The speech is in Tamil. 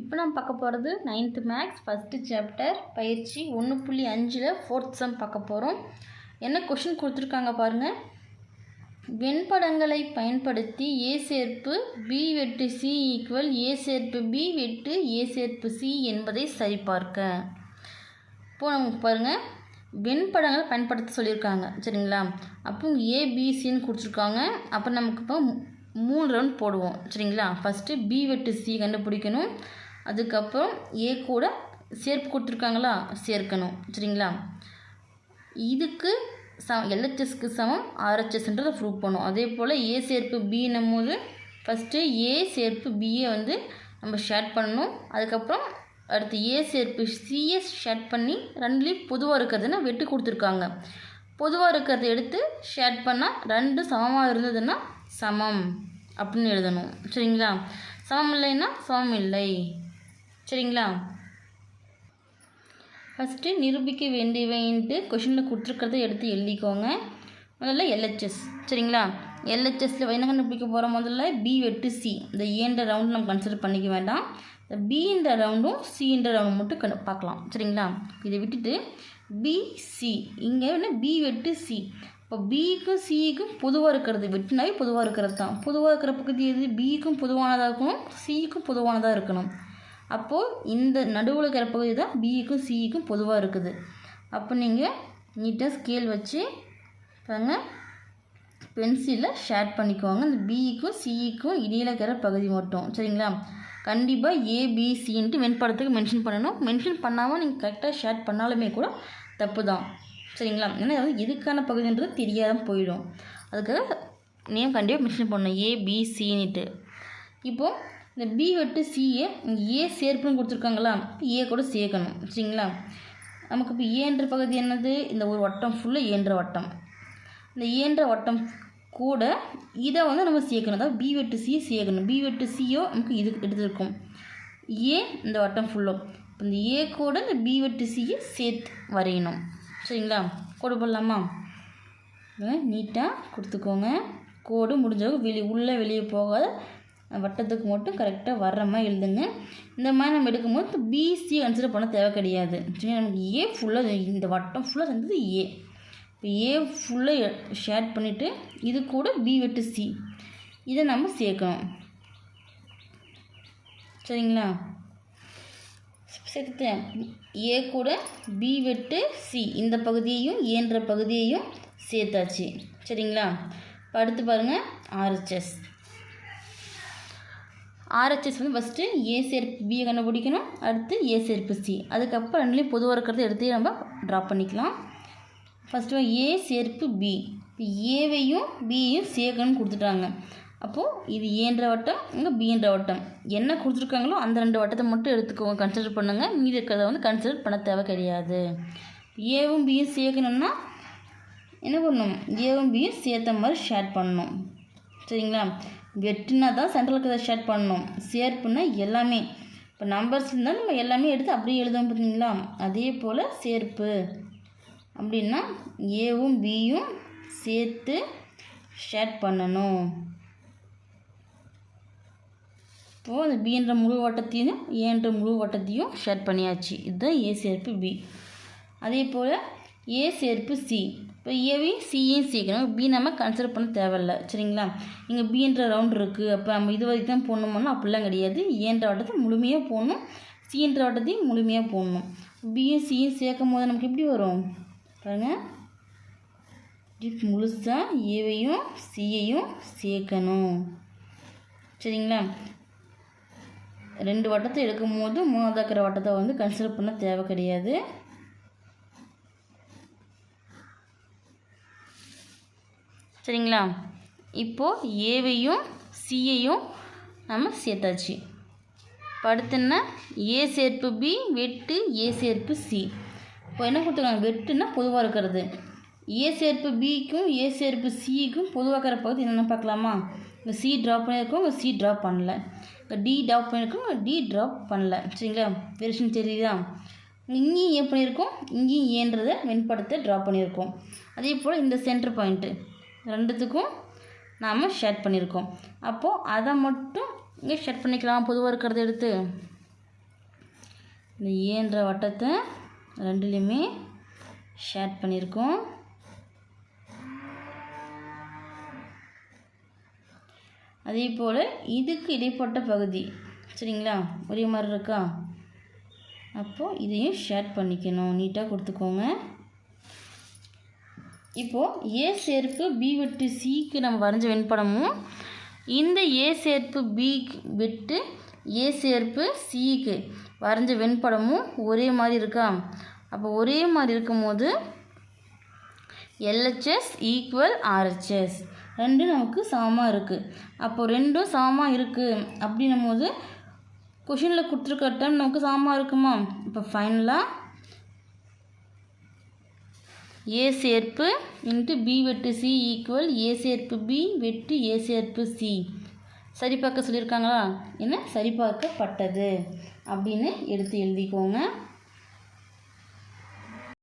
இப்போ நம்ம பார்க்க போகிறது நைன்த்து மேக்ஸ் ஃபஸ்ட்டு சாப்டர் பயிற்சி ஒன்று புள்ளி அஞ்சில் ஃபோர்த் சம் பார்க்க போகிறோம். என்ன கொஷின் கொடுத்துருக்காங்க பாருங்கள் வெண்படங்களை பயன்படுத்தி ஏ சேர்ப்பு பி வெட்டு சி ஈக்குவல் ஏ சேர்ப்பு பி வெட்டு ஏ சேர்ப்பு சி என்பதை சரிபார்க்க. இப்போ நமக்கு பாருங்கள் வெண்படங்களை பயன்படுத்த சொல்லியிருக்காங்க. சரிங்களா? அப்போ ஏபிசின்னு கொடுத்துருக்காங்க. அப்போ நமக்கு இப்போ மூணு ரவுண்ட் போடுவோம். சரிங்களா? ஃபஸ்ட்டு பி வெட்டு சி கண்டுபிடிக்கணும். அதுக்கப்புறம் ஏ கூட சேர்ப்பு கொடுத்துருக்காங்களா? சேர்க்கணும். சரிங்களா? இதுக்கு ச எல்ஹெச்எஸ்க்கு சமம் ஆர்ஹெச்எஸ்ன்றதை ப்ரூவ் பண்ணும் அதே போல் ஏ சேர்ப்பு பின்னும் போது ஃபஸ்ட்டு ஏ சேர்ப்பு பியை வந்து நம்ம ஷேட் பண்ணணும். அதுக்கப்புறம் அடுத்து ஏ சேர்ப்பு சிஎஸ் ஷேட் பண்ணி ரெண்டுலேயும் பொதுவாக இருக்கிறதுனா வெட்டி கொடுத்துருக்காங்க. பொதுவாக இருக்கிறத எடுத்து ஷேட் பண்ணால் ரெண்டு சமமாக இருந்ததுன்னா சமம் அப்படின்னு எழுதணும். சரிங்களா? சமம் இல்லைன்னா சமம் இல்லை. சரிங்களா? ஃபஸ்ட்டு நிரூபிக்க வேண்டியவைன்ட்டு கொஷினில் கொடுத்துருக்கிறத எடுத்து எழுதிக்கோங்க. முதல்ல எல்ஹெச்எஸ் சரிங்களா? எல்ஹெச்எஸில் என்ன கண்டுபிடிக்க போகிறோம் முதல்ல பி வெட்டு சி இந்த ஏன்ற ரவுண்ட் நம்ம கன்சிடர் பண்ணிக்க வேண்டாம். இந்த பின்ற ரவுண்டும் சின்ற ரவுண்டும் மட்டும் கண்டு பார்க்கலாம். சரிங்களா? இதை விட்டுட்டு பிசி இங்கே என்ன? பி வெட்டு சி இப்போ பிக்கும் சிக்கும் பொதுவாக இருக்கிறது வெட்டுனாவே பொதுவாக இருக்கிறது தான். பொதுவாக இருக்கிற பகுதி எது? பிக்கும் பொதுவானதாக இருக்கணும். சிக்கும் பொதுவானதாக இருக்கணும். அப்போது இந்த நடுவில் இருக்கிற பகுதி தான் பிஇக்கும் சிஇக்கும் பொதுவாக இருக்குது. அப்போ நீங்கள் நீட்டாக ஸ்கேல் வச்சு பாருங்க. பென்சிலில் ஷேட் பண்ணிக்குவாங்க இந்த பிஇக்கும் சிஇக்கும் இடையில இருக்கிற பகுதி மட்டும். சரிங்களா? கண்டிப்பாக ஏபிசின்ட்டு மென்படத்துக்கு மென்ஷன் பண்ணணும். மென்ஷன் பண்ணாமல் நீங்கள் கரெக்டாக ஷேட் பண்ணாலுமே கூட தப்பு தான். சரிங்களா? ஏன்னா அது வந்து எதுக்கான பகுதின்றது தெரியாமல் போயிடும். அதுக்காக நேம் கண்டிப்பாக மென்ஷன் பண்ணணும். ஏபிசின்னுட்டு இப்போது இந்த பி வெட்டு சிஏ ஏ சேர்ப்புன்னு கொடுத்துருக்காங்களா? ஏ கூட சேர்க்கணும். சரிங்களா? நமக்கு இப்போ ஏன்ற பகுதி என்னது? இந்த ஒரு வட்டம் ஃபுல்லாக ஏன்ற வட்டம். இந்த ஏன்ற வட்டம் கூட இதை வந்து நம்ம சேர்க்கணும். அதாவது பி வெட்டு சி சேர்க்கணும். பி வெட்டு சியோ நமக்கு இது எடுத்துருக்கும். ஏ இந்த வட்டம் ஃபுல்லும் இப்போ இந்த ஏ கூட இந்த பி வெட்டு சியை சேர்த்து வரையணும். சரிங்களா? கோடு போடலாமா? நீட்டாக கொடுத்துக்கோங்க. கோடு முடிஞ்சவங்க வெளியே உள்ளே வெளியே போகாத வட்டத்துக்கு மட்டும் கரெக்டாக வர்ற மாதிரி எழுதுங்க. இந்த மாதிரி நம்ம எடுக்கும்போது பிசி கன்சிடர் பண்ண தேவை கிடையாது. நமக்கு ஏ ஃபுல்லாக இந்த வட்டம் ஃபுல்லாக சேர்ந்தது ஏ இப்போ ஏ ஃபுல்லாக ஷேட் பண்ணிவிட்டு இது கூட பி வெட்டு சி இதை நம்ம சேர்க்கணும். சரிங்களா? சேர்த்துட்டேன். ஏ கூட பி வெட்டு சி இந்த பகுதியையும் ஏன்ற பகுதியையும் சேர்த்தாச்சு. சரிங்களா? இப்போ அடுத்து பாருங்கள் ஆர்ஹெச்எஸ் ஆர்ஹெச்எஸ் வந்து ஃபஸ்ட்டு ஏ சேர்ப்பு பியை கண்டுபிடிக்கணும் அடுத்து ஏ சேர்ப்பு சி. அதுக்கப்புறம் ரெண்டுலேயும் பொதுவாக இருக்கிறத எடுத்து நம்ம ட்ரா பண்ணிக்கலாம். ஃபஸ்ட்டு ஏ சேர்ப்பு பி இப்போ ஏவையும் பியையும் சேர்க்கணும்னு கொடுத்துட்டாங்க. அப்போது இது ஏன்ற வட்டம் இங்கே பின்ற வட்டம். என்ன கொடுத்துருக்காங்களோ அந்த ரெண்டு வட்டத்தை மட்டும் எடுத்துக்கோங்க கன்சிடர் பண்ணுங்கள் மீதி இருக்கிறத வந்து கன்சிடர் பண்ண தேவை கிடையாது. ஏவும் பியும் சேர்க்கணும்னா என்ன பண்ணணும்? ஏவும் பியும் சேர்த்த மாதிரி ஷேர் பண்ணணும். சரிங்களா? வெட்டினா தான் சென்ட்ரல் இருக்கிறத ஷேர் பண்ணணும். சேர்ப்புனா எல்லாமே. இப்போ நம்பர்ஸ் இருந்தால் நம்ம எல்லாமே எடுத்து அப்படியே எழுதணும் பார்த்தீங்களா? அதே போல் சேர்ப்பு. அப்படின்னா ஏவும் பியும் சேர்த்து ஷேர் பண்ணணும். இப்போது அந்த பின்ற முழு வட்டத்தையும் ஏன்ற முழு வட்டத்தையும் ஷேர் பண்ணியாச்சு. இதுதான் ஏ சேர்ப்பு பி அதே போல் ஏ சேர்ப்பு சி. இப்போ ஏவையும் சியையும் சேர்க்கணும். பி நம்ம கன்சிடர் பண்ண தேவையில்ல. சரிங்களா? இங்கே பின்ற ரவுண்ட் இருக்குது அப்போ நம்ம இது வரைக்கும் தான் போடணுமோனா அப்படிலாம் கிடையாது. ஏன்ற வட்டத்தை முழுமையாக போடணும். சின்ற வட்டத்தையும் முழுமையாக போடணும். பியும் சியும் சேர்க்கும் போது நமக்கு எப்படி வரும்? பாருங்கள் இப்படி முழுசாக ஏவையும் சியையும் சேர்க்கணும். சரிங்களா? ரெண்டு வட்டத்தை எடுக்கும் போது மூணாவது வட்டத்தை வந்து கன்சிடர் பண்ண தேவை கிடையாது. சரிங்களா? இப்போது ஏவையும் சியையும் நம்ம சேர்த்தாச்சு. படுத்துன்னா ஏ சேர்ப்பு பி வெட்டு ஏ சேர்ப்பு சி. இப்போ என்ன கொடுத்துருக்காங்க? வெட்டுன்னா பொதுவாக இருக்கிறது. ஏ சேர்ப்பு பிக்கும் ஏ சேர்ப்பு சிக்கும் பொதுவாக இருக்கிற பகுதி என்னென்ன பார்க்கலாமா? இங்கே சி ட்ராப் பண்ணியிருக்கோம் இங்கே சி ட்ராப் பண்ணல. இங்கே டி ட்ராப் பண்ணியிருக்கோம் இங்கே டி ட்ராப் பண்ணல. சரிங்களா? வெரிஷன் தெரியுதா? இங்கேயும் ஏ பண்ணியிருக்கோம் இங்கேயும் ஏன்றதை வெண்படத்தை ட்ராப் பண்ணியிருக்கோம். அதே போல் இந்த சென்டர் பாயிண்ட்டு ரெண்டுத்துக்கும் நாம் ஷேட் பண்ணியிருக்கோம். அப்போது அதை மட்டும் இங்கே ஷேட் பண்ணிக்கலாம். பொதுவாக இருக்கிறத எடுத்து. இந்த ஏன்ற வட்டத்தை ரெண்டுலேயுமே ஷேட் பண்ணியிருக்கோம். அதே போல் இதுக்கு இடைப்பட்ட பகுதி. சரிங்களா? ஒரே மாதிரி இருக்கா? அப்போது இதையும் ஷேட் பண்ணிக்கணும். நீட்டாக கொடுத்துக்கோங்க. இப்போது ஏ சேர்ப்பு பி வெட்டு சிக்கு நம்ம வரைஞ்ச வெண்படமும் இந்த ஏ சேர்ப்பு பி வெட்டு ஏ சேர்ப்பு சிக்கு வரைஞ்ச வெண்படமும் ஒரே மாதிரி இருக்கா? அப்போ ஒரே மாதிரி இருக்கும்போது எல்ஹெச்எஸ் ஈக்குவல் ஆர்ஹெச்எஸ் ரெண்டும் நமக்கு சமமாக இருக்குது அப்போது ரெண்டும் சமமாக இருக்குது அப்படின்னும் போது கொஷினில் கொடுத்துருக்க டைம் நமக்கு சமமாக இருக்குமா? இப்போ ஃபைனலாக ஏ சேர்ப்பு இன்ட்டு பி வெட்டு சி ஈக்குவல் ஏ சேர்ப்பு பி வெட்டு ஏ சேர்ப்பு சி. சரிபார்க்க சொல்லியிருக்காங்களா? என்ன? சரிபார்க்கப்பட்டது. அப்படின்னு எடுத்து எழுதிக்கோங்க.